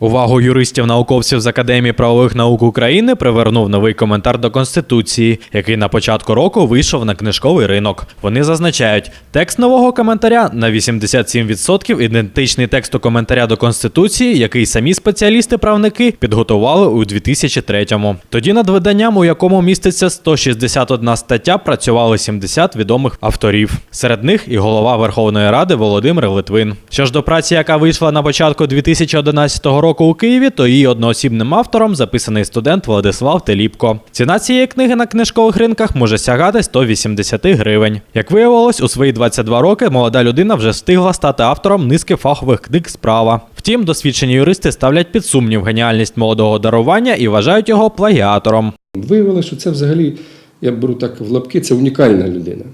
Увагу юристів науковців з Академії правових наук України привернув новий коментар до Конституції, який на початку року вийшов на книжковий ринок. Вони зазначають, текст нового коментаря на 87% ідентичний тексту коментаря до Конституції, який самі спеціалісти-правники підготували у 2003-му. Тоді над виданням, у якому міститься 161 стаття, працювали 70 відомих авторів. Серед них і голова Верховної Ради Володимир Литвин. Що ж до праці, яка вийшла на початку 2011 року у Києві, то її одноосібним автором записаний студент Владислав Теліпко. Ціна цієї книги на книжкових ринках може сягати 180 гривень. Як виявилось, у свої 22 роки молода людина вже встигла стати автором низки фахових книг справа. Втім, досвідчені юристи ставлять під сумнів геніальність молодого дарування і вважають його плагіатором. Виявилося, що це взагалі, я беру так в лапки, це унікальна людина,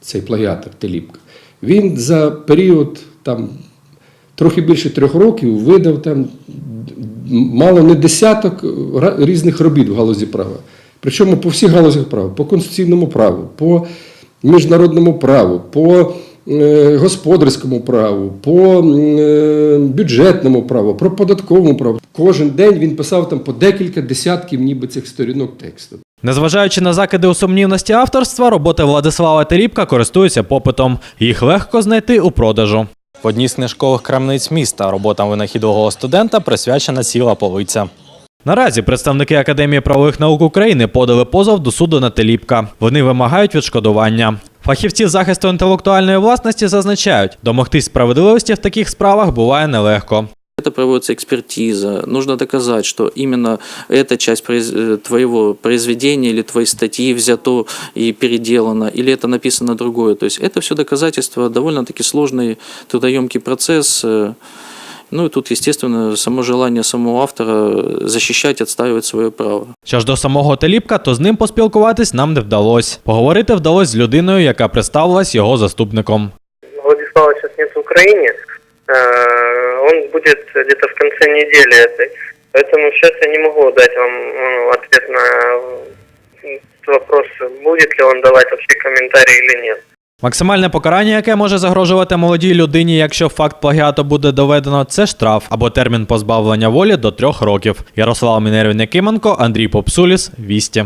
цей плагіатор Теліпка. Він за період там, трохи більше трьох років видав там мало не десяток різних робіт в галузі права. Причому по всіх галузях права, по конституційному праву, по міжнародному праву, по е, господарському праву, по е, бюджетному праву, про податковому праву. Кожен день він писав там по декілька десятків ніби цих сторінок тексту. Незважаючи на закиди у сумнівності авторства, роботи Владислава Теріпка користуються попитом. Їх легко знайти у продажу. В одній з книжкових крамниць міста роботам винахідового студента присвячена ціла полиця. Наразі представники Академії правових наук України подали позов до суду на Теліпка. Вони вимагають відшкодування. Фахівці захисту інтелектуальної власності зазначають, домогтись справедливості в таких справах буває нелегко Это проводится экспертиза. Нужно доказать, что именно эта часть произ- э, твоего произведения или твоей статьи взято и переделано, или это написано другое. То есть это все доказательства, довольно-таки сложный, трудоемкий процесс. э, Ну и тут, естественно, само желание самого автора защищать, отстаивать свое право. Що ж до самого Теліпка, то з ним поспілкуватись нам не вдалося. Поговорити вдалося з людиною, яка представилась його заступником. Владислава сейчас нет в Украине. Э, Он будет где-то в конце недели этой. Поэтому сейчас я не могу дать вам ну, ответ на м, вопрос, будет ли он давать вообще комментарий или нет. Максимальне покарання, яке може загрожувати молодій людині, якщо факт плагіату буде доведено, це штраф або термін позбавлення волі до трьох років. Ярослав Мінервін Якименко, Андрій Попсуліс, Вісті.